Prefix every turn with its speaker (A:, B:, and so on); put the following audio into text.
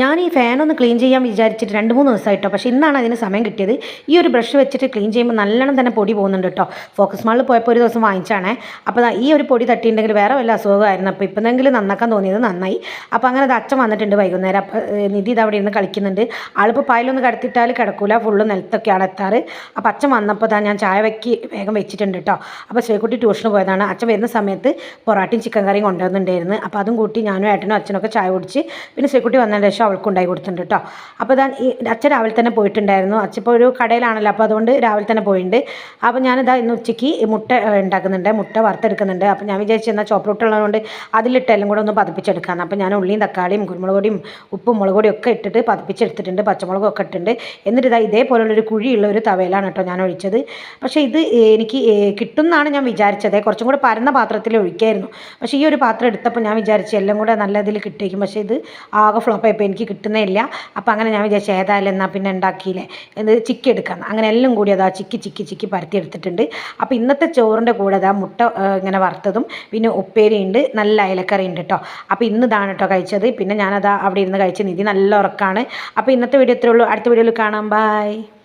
A: ഞാൻ ഈ ഫാൻ ഒന്ന് ക്ലീൻ ചെയ്യാൻ വിചാരിച്ചിട്ട് രണ്ട് മൂന്ന് ദിവസമായിട്ടോ. പക്ഷേ ഇന്നാണ് അതിന് സമയം കിട്ടിയത്. ഈ ഒരു ബ്രഷ് വെച്ചിട്ട് ക്ലീൻ ചെയ്യുമ്പോൾ നല്ലോണം തന്നെ പൊടി പോകുന്നുണ്ട് കേട്ടോ ഫോക്കസ് മാളിൽ പോയപ്പോൾ ഒരു ദിവസം വാങ്ങിച്ചാണേ. അപ്പോൾ ഈ ഒരു പൊടി തട്ടിയിട്ടുണ്ടെങ്കിൽ വേറെ വല്ല അസുഖമായിരുന്നു. അപ്പോൾ ഇപ്പോഴെങ്കിലും നന്നാക്കാൻ തോന്നിയത് നന്നായി. അപ്പോൾ അങ്ങനെ അത് അച്ഛൻ വന്നിട്ടുണ്ട് വൈകുന്നേരം. അപ്പോൾ നിധി ഇത് അവിടെ ഇരുന്ന് കളിക്കുന്നുണ്ട്. ആളിപ്പോൾ പായലൊന്ന് കടത്തിയിട്ടാൽ കിടക്കൂല. ഫുള്ള് നിലത്തൊക്കെയാണ് എത്താറ്. അപ്പോൾ അച്ഛൻ വന്നപ്പോൾ ദാ ഞാൻ ചായ വെക്കി വേഗം വെച്ചിട്ടുണ്ട് കേട്ടോ അപ്പോൾ ശ്രീകുട്ടി ട്യൂഷന് പോയതാണ്. അച്ഛൻ വരുന്ന സമയത്ത് പൊറാട്ടയും ചിക്കൻ കറിയും കൊണ്ടുവന്നിട്ടുണ്ടായിരുന്നു. അപ്പോൾ അതും കൂട്ടി ഞാനും ഏട്ടനും അച്ഛനൊക്കെ ചായ കുടിച്ച് പിന്നെ ശ്രീകുട്ടി വന്നതിന് ശേഷം അവൾക്ക് ഉണ്ടായി കൊടുത്തിട്ടുണ്ട് കേട്ടോ. അപ്പോൾ ഇതാ ഈ അച്ഛൻ രാവിലെ തന്നെ പോയിട്ടുണ്ടായിരുന്നു. അച്ഛൻ ഇപ്പോൾ ഒരു കടയിലാണല്ലോ അപ്പോൾ അതുകൊണ്ട് രാവിലെ തന്നെ പോയിട്ടുണ്ട് അപ്പോൾ ഞാനിതാ ഇന്ന് ഉച്ചയ്ക്ക് മുട്ട ഉണ്ടാക്കുന്നുണ്ട്. മുട്ട വറുത്തെടുക്കുന്നുണ്ട്. അപ്പോൾ ഞാൻ വിചാരിച്ചു എന്നാൽ ചോപ്പ് ഉള്ളതുകൊണ്ട് അതിലിട്ട് എല്ലാം കൂടെ ഒന്ന് പതിപ്പിച്ചെടുക്കാമെന്ന് അപ്പോൾ ഞാൻ ഉള്ളിയും തക്കാളിയും കുരുമുളക് പൊടിയും ഉപ്പും മുളക് ഒക്കെ ഇട്ടിട്ട് പതിപ്പിച്ചെടുത്തിട്ടുണ്ട്. പച്ചമുളകും ഒക്കെ ഇട്ടിട്ടുണ്ട്. എന്നിട്ട് ഇതാ ഇതേപോലുള്ളൊരു കുഴിയുള്ള ഒരു തവയിലാണ് കേട്ടോ ഞാൻ ഒഴിച്ചത്. പക്ഷേ ഇത് എനിക്ക് കിട്ടുന്നതാണ് ഞാൻ വിചാരിച്ചത്. കുറച്ചും കൂടെ പരന്ന പാത്രത്തിൽ ഒഴിക്കായിരുന്നു. പക്ഷേ ഈ ഒരു പാത്രം എടുത്തപ്പോൾ ഞാൻ വിചാരിച്ചു എല്ലാം കൂടെ നല്ല ഇതിൽ കിട്ടിയേക്കും. പക്ഷേ ഇത് ആകെ ഫ്ലോപ്പായപ്പോൾ എനിക്ക് കിട്ടുന്നേ ഇല്ല അപ്പോൾ അങ്ങനെ ഞാൻ വിചാരിച്ചു ഏതായാലും എന്നാൽ പിന്നെ ഉണ്ടാക്കിയില്ലേ? ഇത് ചിക്കി എടുക്കാം. അങ്ങനെ എല്ലാം കൂടി അതാ ചിക്കി ചിക്കി ചിക്കി പരത്തി എടുത്തിട്ടുണ്ട്. അപ്പോൾ ഇന്നത്തെ ചോറിന്റെ കൂടെ അതാ മുട്ട ഇങ്ങനെ വറുത്തതും പിന്നെ ഉപ്പേരി ഉണ്ട് നല്ല അയലക്കറി ഉണ്ട് കേട്ടോ അപ്പോൾ ഇന്ന് ഇതാണ് കേട്ടോ കഴിച്ചത്. പിന്നെ ഞാനതാ അവിടെ ഇരുന്ന് കഴിച്ച നിധി നല്ല ഉറക്കമാണ് അപ്പോൾ ഇന്നത്തെ വീഡിയോ ഇത്രേ ഉള്ളൂ. അടുത്ത വീഡിയോയിൽ കാണാം. ബൈ.